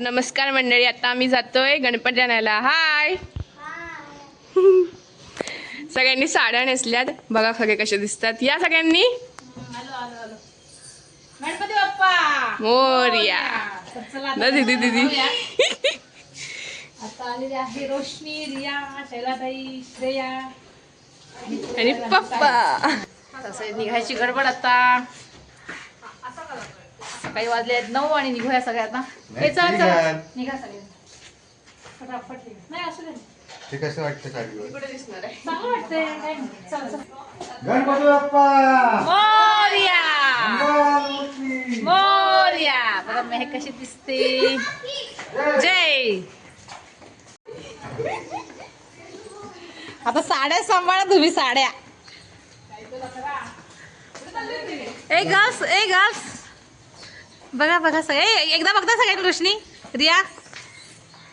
नमस्कार मंडळी आता आम्ही जातोय गणपती आणायला. हाय सगळ्यांनी साड्या नेसल्यात. बघा खरे कसे दिसतात. या सगळ्यांनी. गणपती बाप्पा! मोर्या. चला ना दीदी दीदी. आता आलेली आहे रोशनी रिया शैलाताई श्रेया. आणि पप्पा. तसं निघायची गडबड आता. सकाळी वाजले आहेत नऊ आणि निघूया सगळे आता हे चला चला. निघा. निघा सगळे. फटाफट निघा. नाही असू दे. ते कसं वाटतं कुठे दिसणार आहे. चांगलं वाटतंय. काय नाही. चला चला. गणपती बाप्पा! मोर्या! बघा मेहक कशी दिसते. जय! आता साड्या सांभाळा तुम्ही साड्या. ए गर्ल्स ए गर्ल्स बघा बघा सगळे. ए, एकदा बघता सगळ्यांनी रोशनी. रिया.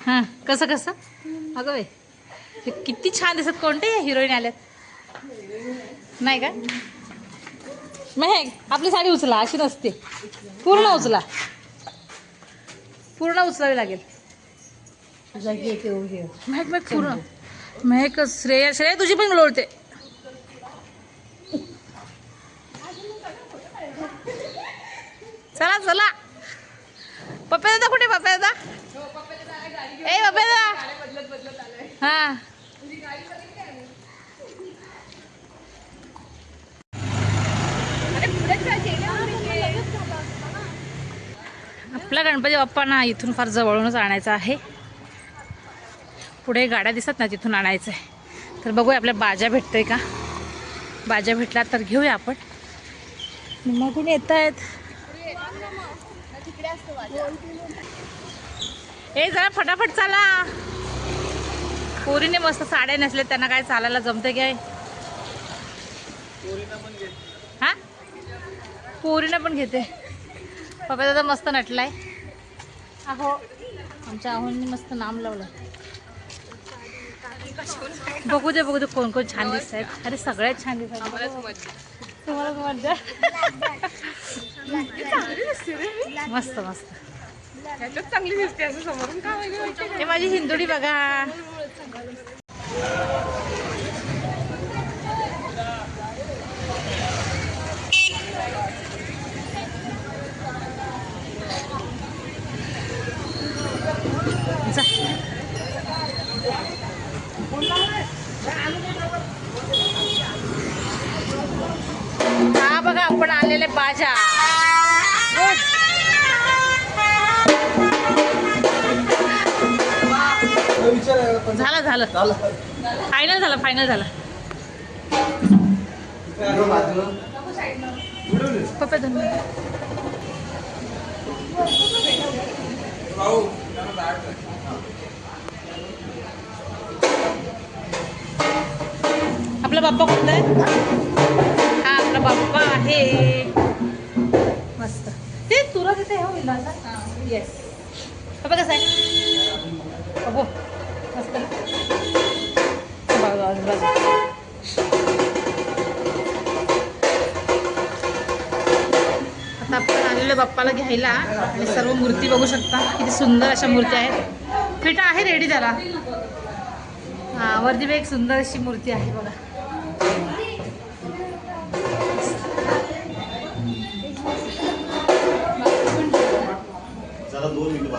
हां कसं कसं? अगं बाई किती छान दिसत कोणते हिरोईन आल्यात. नाही का? मेहक आपली साडी उचला अशी नसते. पूर्ण उचला. पूर्ण उचलावी लागेल. मेहक पूर्ण. मेहक श्रेया श्रेया तुझी पण लोळते. चला चला. पप्पा दादा कुठे पप्पा दादा ए पप्पा दादा हा आपला गणपती बाप्पांना इथून फार जवळूनच आणायचा आहे. पुढे गाड्या दिसत ना तिथून आणायचं आहे तर बघूया आपल्या बाजा भेटतोय का? बाजा भेटला तर घेऊया आपण. मागून येत आहेत ए जरा फटाफट चाला. पोरीने मस्त साड्या नेसल्या त्यांना काय चालायला जमते काय? हा? पोरीने पण घेते. पप्पा दादा मस्त नटलाय. अहो आमच्या आहोंनी मस्त नाम लावलं. बघू दे बघू दे कोण कोण छान दिसत आहेत अरे सगळ्यात छान दिसत तुम्हाला मजा मस्त मस्त. चांगली दिसते असं समोरून. का वगैरे हे माझी हिंदुडी बघा. झालं झालं. फायनल झालं फायनल झालं. पप्पा धन्यवाद आपला बाप्पा कोणता आहे? हा आपला बाप्पा आहे. मस्त. ते तुला तिथे हो. येस बाप्पा कसा आहे? आता आपण आलेलो बाप्पाला घ्यायला आणि सर्व मूर्ती बघू शकता. किती सुंदर अशा मूर्ती आहेत. फेटा आहे रेडी झाला हा वरती एक सुंदर अशी मूर्ती आहे बघा. दोन मिनिट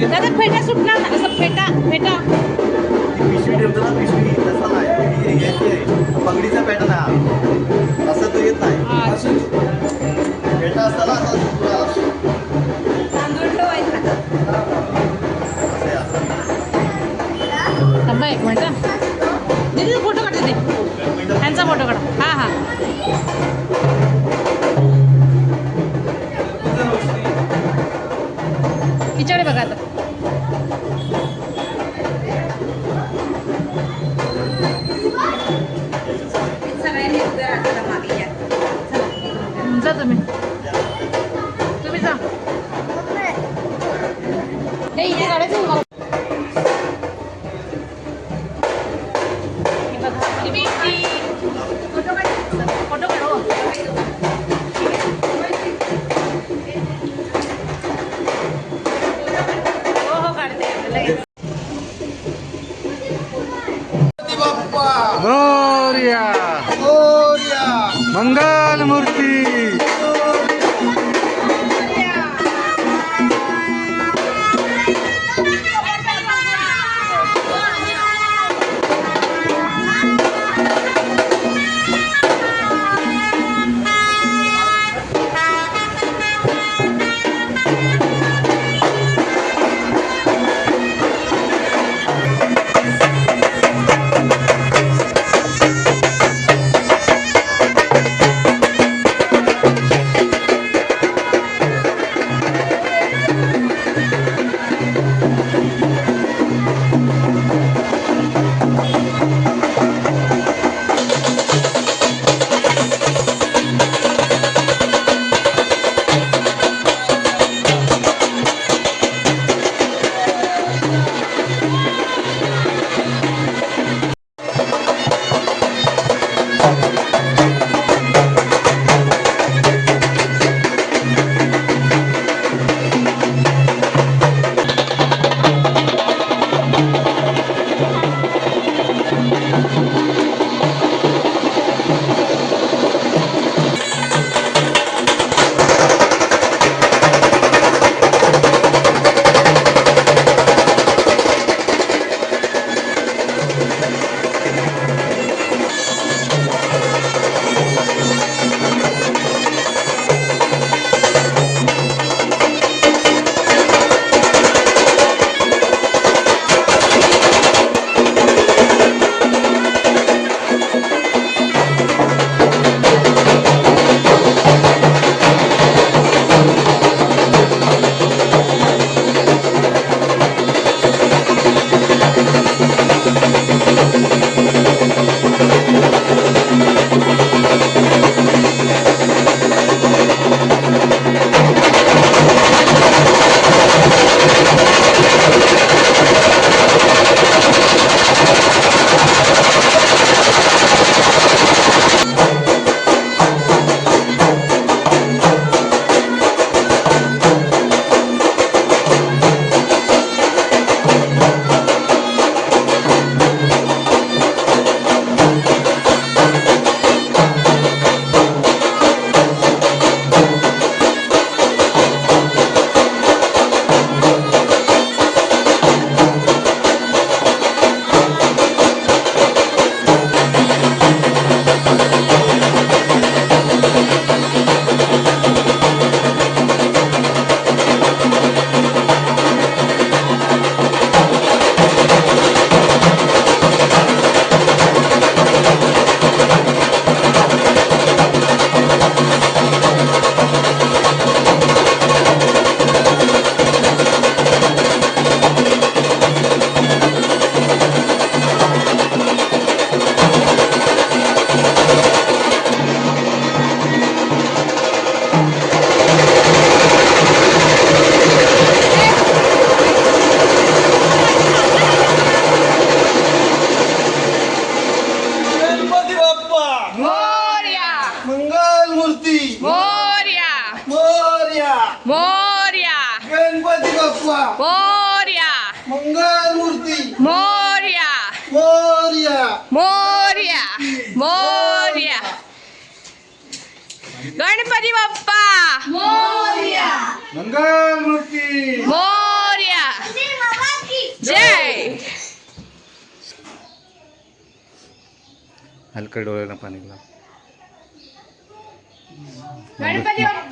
दादा फेटा सुटणार ना. असं फेटा फेटा. पिशवी ठेवतो ना पिशवी तसा नाही. ही पगडीचा पॅटर्न आहे मोर्या. गणपती बाप्पा. मोर्या. मंगल मूर्ती. मोर्या. मोर्या. मोर्या. मोर्या. गणपती बाप्पा. मोर्या. मंगल मूर्ती. मोर्या. जय. हलकं डोळ्याला पाणी लाव गणपती बाप्पा.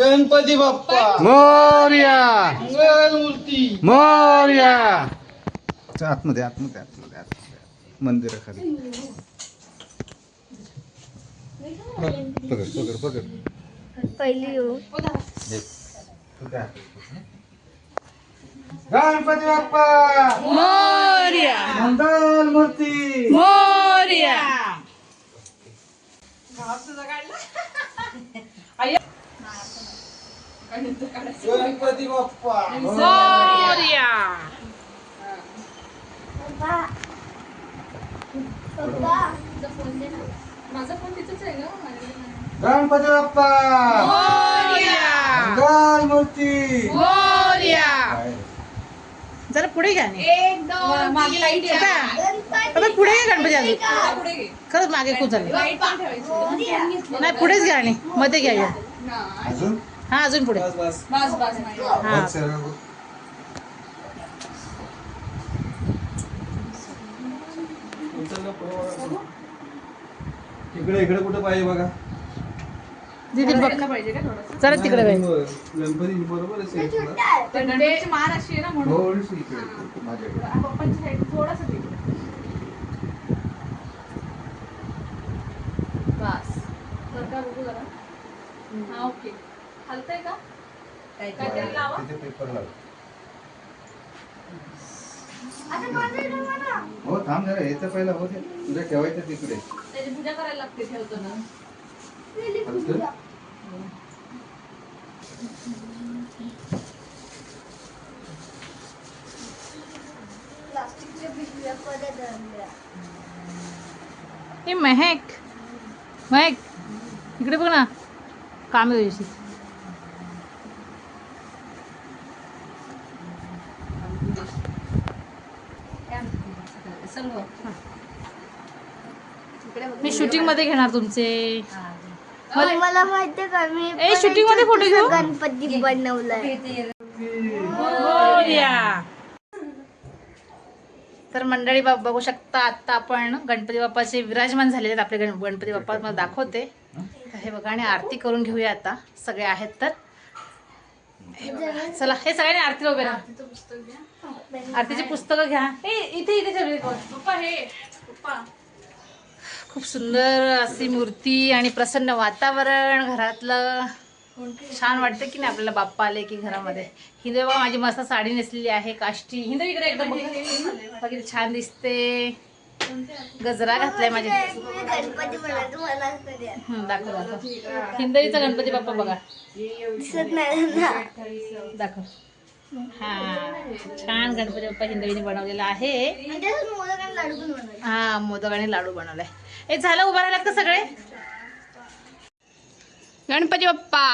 गणपती बाप्पा. मोर्या. मंगलमूर्ती मोर्या. आतमध्ये आतमध्ये आतमध्ये आतमध्ये. मंदिराखाली. पकड पकड पकड. पहिली गणपती बाप्पा. मोर्या. मंगल मूर्ती मोर्या गणपती बाप्पा. मोर्या गणपती बाप्पा. मंगल मूर्ती. मोर्या जरा पुढे घ्या नाही. मागे लाइट पुढे घ्या गणपती अजून. खरंच मागे खूप झाले. नाही पुढेच घ्या आणि मध्ये घ्या. अजून? हा अजून पुढे. बस बस. बस बस नाही. हा. बघ सर्व बघ. उचल ना पुढे बघा. इकडे इकडे कुठे पाहिजे बघा. दीदी बघ. पाहिजे का थोडं जरा तिकडे गणपती बरोबर आहे सेट थोडा. गणपतीची मान अशी आहे ना म्हणून. थोडीशी इकडे माझ्याकडे. पप्पांची साईड थोडासा तिकडे. बस. तर का बघू जरा हा ओके. हलतंय का? काहीतरी लावा? तिथे पेपर लाव. हो थांब जरा येतं पहिला होते तुझ्या ठेवायचं तिकडे. त्याची पूजा करायला लागते ठेवतो ना. हलतं? प्लास्टिकच्या पिशव्या परत आणल्या हे महक. महक. इकडे बघ ना. काम आहे मी शूटिंगमध्ये घेणार तुमचे मला माहितीये का मी ए, shooting मध्ये छोटासा घेऊ? गणपती बनवलाय. तर मंडळी बा बघू शकता आता आपण गणपती बाप्पाचे विराजमान झालेले आहेत आपले गण गणपती बाप्पा मला दाखवते तर हे बघा आणि आरती करून घेऊया आता सगळे आहेत तर. चला हे सगळ्यांनी आरतीला उभे राहा आरतीची पुस्तकं घ्या. इथे इथे ठेवली पप्पा हे पप्पा. खूप सुंदर अशी मूर्ती आणि प्रसन्न वातावरण घरातलं. छान वाटतं की नाही आपल्याला बाप्पा आले की घरामध्ये. हिंदू बघा माझी मस्त साडी नेसलेली आहे काष्टी. हिंदू इकडे एकदम किती छान दिसते. गजरा घातलाय माझ्या. हं, दाखव दाखव. हिंदवीचा गणपती बाप्पा बघा. दिसत नाही दाखव. हा छान गणपती बाप्पा हिंदवीने बनवलेला आहे. हा मोदक आणि लाडू बनवलाय हे झालं उभा राहिलात का सगळे? गणपती बाप्पा!